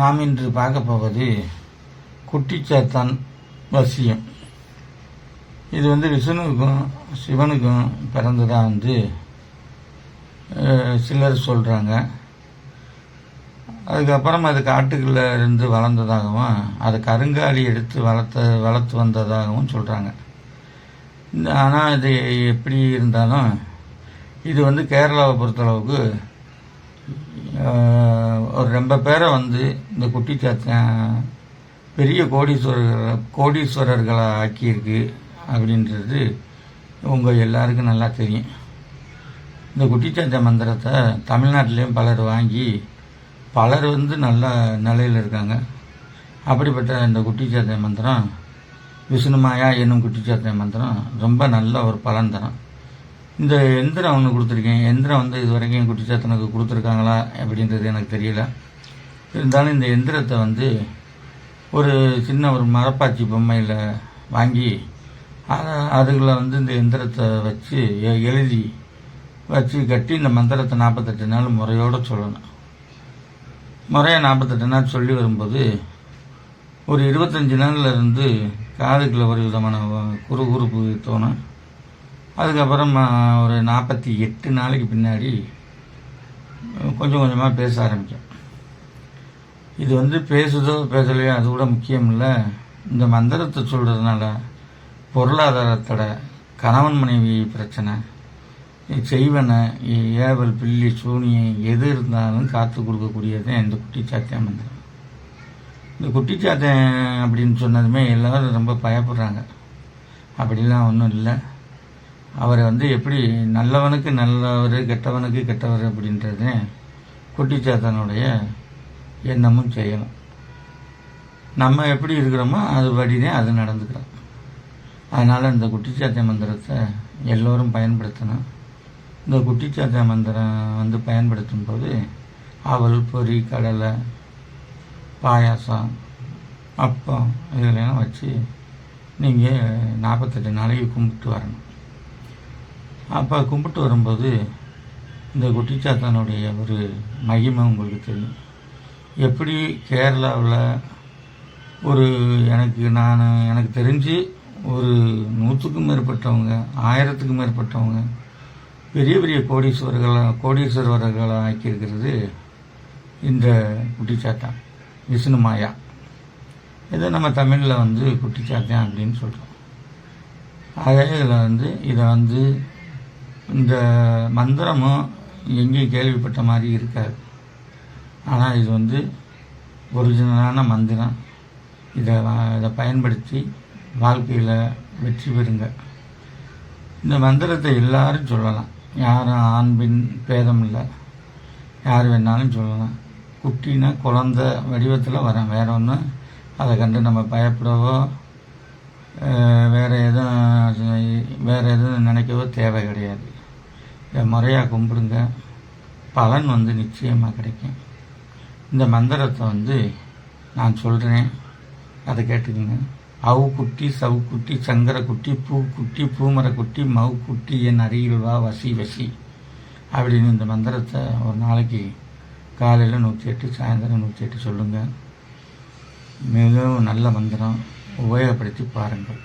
நாம் இன்று பார்க்க போவது குட்டிச்சாத்தான் வசியம். இது வந்து விஷ்ணுவுக்கும் சிவனுக்கும் பிறந்ததாக வந்து சிலர் சொல்கிறாங்க அதுக்கப்புறம் அது காட்டுக்குள்ள இருந்து வளர்ந்ததாகவும் அது கருங்காலி எடுத்து வளர்த்த வளர்த்து வந்ததாகவும் சொல்கிறாங்க ஆனால் இது எப்படி இருந்தாலும் இது வந்து கேரளாவை பொறுத்தளவுக்கு ஒரு ரொம்ப பேரை வந்து இந்த குட்டிச்சாத்தன் பெரிய கோடீஸ்வரர் கோடீஸ்வரர்களை ஆக்கியிருக்கு அப்படின்றது உங்கள் எல்லாருக்கும் நல்லா தெரியும். இந்த குட்டிச்சாத்த மந்திரத்தை தமிழ்நாட்டிலையும் பலர் வாங்கி பலர் வந்து நல்ல நிலையில் இருக்காங்க. அப்படிப்பட்ட இந்த குட்டிச்சாத்த மந்திரம் விஷ்ணுமாயா என்னும் குட்டிச்சாத்த மந்திரம் ரொம்ப நல்ல ஒரு பலன் தரும். இந்த எந்திரம் ஒன்று கொடுத்துருக்கேன். எந்திரம் வந்து இது வரைக்கும் குட்டிச்சாத்தனுக்கு கொடுத்துருக்காங்களா அப்படின்றது எனக்கு தெரியல. இருந்தாலும் இந்த எந்திரத்தை வந்து ஒரு சின்ன ஒரு மரப்பாச்சி பொம்மையில் வாங்கி அதை அதுக்குள்ள வந்து இந்த எந்திரத்தை வச்சு எ- எழுதி வச்சு கட்டி இந்த மந்திரத்தை நாற்பத்தெட்டு நாள் முறையோடு சொல்லணும். முறையாக நாற்பத்தெட்டு நாள் சொல்லி வரும்போது ஒரு இருபத்தஞ்சி நாளில் இருந்து காதுக்குள்ள ஒரு விதமான குறு குறுப்பு தோணும். அதுக்கப்புறம் ஒரு நாற்பத்தி எட்டு நாளைக்கு பின்னாடி கொஞ்சம் கொஞ்சமாக பேச ஆரம்பிக்கும் இது வந்து பேசுதோ பேசலையோ அது கூட முக்கியம் இல்லை. இந்த மந்திரத்தை சொல்கிறதுனால பொருளாதாரத்தோட கணவன் மனைவி பிரச்சனை செய்வனை ஏவல் பில்லி சூனியம் எது இருந்தாலும் காத்து கொடுக்கக்கூடியது இந்த குட்டிச்சாத்தியம் மந்திரம். இந்த குட்டிச்சாத்தன் அப்படின்னு சொன்னதுமே எல்லோரும் ரொம்ப பயப்படுறாங்க. அப்படிலாம் ஒன்றும் இல்லை. அவரை வந்து எப்படி நல்லவனுக்கு நல்லவர் கெட்டவனுக்கு கெட்டவர் அப்படின்றது குட்டிச்சாத்தனுடைய எண்ணமும் செய்யணும். நம்ம எப்படி இருக்கிறோமோ அது தான் அது நடந்துக்கிறோம் அதனால் இந்த குட்டிச்சாத்திய மந்திரத்தை எல்லோரும் பயன்படுத்தணும். இந்த குட்டிச்சாத்திய மந்திரம் வந்து பயன்படுத்தும் போது அவல் பொரி கடலை பாயாசம் அப்பம் இதெல்லாம் வச்சு நீங்கள் நாற்பத்தெட்டு நாளைக்கு கும்பிட்டு வரணும். அப்போ கும்பிட்டு வரும்போது இந்த குட்டிச்சாத்தானுடைய ஒரு மகிமை உங்களுக்கு தெரியும். எப்படி கேரளாவில் ஒரு எனக்கு நான் எனக்கு தெரிஞ்சு ஒரு நூற்றுக்கும் மேற்பட்டவங்க ஆயிரத்துக்கும் மேற்பட்டவங்க பெரிய பெரிய கோடீஸ்வரர்களாக கோடீஸ்வரர்களாக ஆக்கியிருக்கிறது இந்த குட்டிச்சாத்தான் விஷ்ணு மாயா இதை நம்ம தமிழில் வந்து குட்டிச்சாத்தான் அப்படின்னு சொல்கிறோம் அதே இதில் வந்து இதை வந்து இந்த மந்திரமும் எங்கேயும் கேள்விப்பட்ட மாதிரி இருக்காது. ஆனால் இது வந்து ஒரிஜினலான மந்திரம். இதை இதை பயன்படுத்தி வாழ்க்கையில் வெற்றி பெறுங்க. இந்த மந்திரத்தை எல்லாரும் சொல்லலாம். யாரும் ஆண் பெண் பேதம் இல்லை. யார் வேணாலும் சொல்லலாம். குட்டினா குழந்த வடிவத்தில் வரேன். வேற ஒன்றும் அதை கண்டு நம்ம பயப்படவோ வேறு எதுவும் வேறு எதுவும் நினைக்கவோ தேவை கிடையாது. முறையாக கும்பிடுங்க. பலன் வந்து நிச்சயமாக கிடைக்கும். இந்த மந்திரத்தை வந்து நான் சொல்கிறேன் அதை கேட்டுக்கோங்க. அவு குட்டி சவு குட்டி சங்கர குட்டி பூ குட்டி பூமர குட்டி மவு குட்டி என் அருகில் வா வசி வசி. அப்படின்னு இந்த மந்திரத்தை ஒரு நாளைக்கு காலையில் நூற்றி எட்டு சாயந்தரம் நூற்றி எட்டு சொல்லுங்கள் மிகவும் நல்ல மந்திரம். உபயோகப்படுத்தி பாருங்கள்.